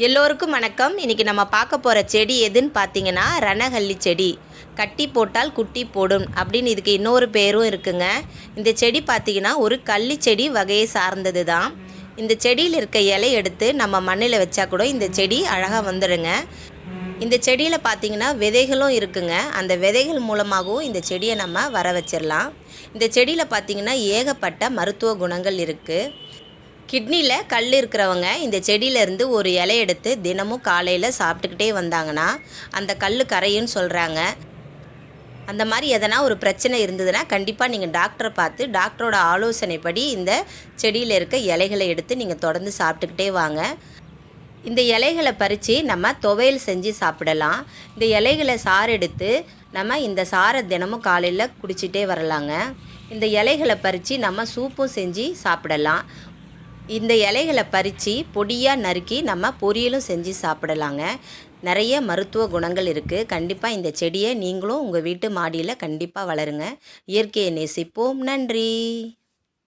எல்லோருக்கும் வணக்கம். இன்றைக்கி நம்ம பார்க்க போகிற செடி எதுன்னு பார்த்தீங்கன்னா ரணகல்லி செடி. கட்டி போட்டால் குட்டி போடும் அப்படின்னு இதுக்கு இன்னொரு பேரும் இருக்குங்க. இந்த செடி பார்த்தீங்கன்னா ஒரு கள்ளி செடி வகையை சார்ந்தது தான் இந்த செடியில் இருக்க இலை எடுத்து நம்ம மண்ணில் வச்சா கூட இந்த செடி அழகாக வந்துடுங்க. இந்த செடியில் பார்த்தீங்கன்னா விதைகளும் இருக்குங்க. அந்த விதைகள் மூலமாகவும் இந்த செடியை நம்ம வர வச்சிடலாம். இந்த செடியில் பார்த்தீங்கன்னா ஏகப்பட்ட மருத்துவ குணங்கள் இருக்குது கிட்னியில் கல் இருக்கிறவங்க இந்த செடியிலேருந்து ஒரு இலை எடுத்து தினமும் காலையில் சாப்பிட்டுக்கிட்டே வந்தாங்கன்னா அந்த கல் கரையுன்னு சொல்கிறாங்க அந்த மாதிரி எதனா ஒரு பிரச்சனை இருந்ததுன்னா கண்டிப்பாக நீங்கள் டாக்டரை பார்த்து டாக்டரோட ஆலோசனைப்படி இந்த செடியில் இருக்க இலைகளை எடுத்து நீங்கள் தொடர்ந்து சாப்பிட்டுக்கிட்டே வாங்க. இந்த இலைகளை பறித்து நம்ம துவையல் செஞ்சு சாப்பிடலாம். இந்த இலைகளை சாறு எடுத்து நம்ம இந்த சாறை தினமும் காலையில் குடிச்சிட்டே வரலாங்க. இந்த இலைகளை பறித்து நம்ம சூப்பும் செஞ்சு சாப்பிடலாம். இந்த இலைகளை பறித்து பொடியாக நறுக்கி நம்ம பொரியலும் செஞ்சு சாப்பிடலாங்க. நிறைய மருத்துவ குணங்கள் இருக்குது கண்டிப்பாக இந்த செடியை நீங்களும் உங்கள் வீட்டு மாடியில் கண்டிப்பாக வளருங்க. இயற்கையை நேசிப்போம். நன்றி.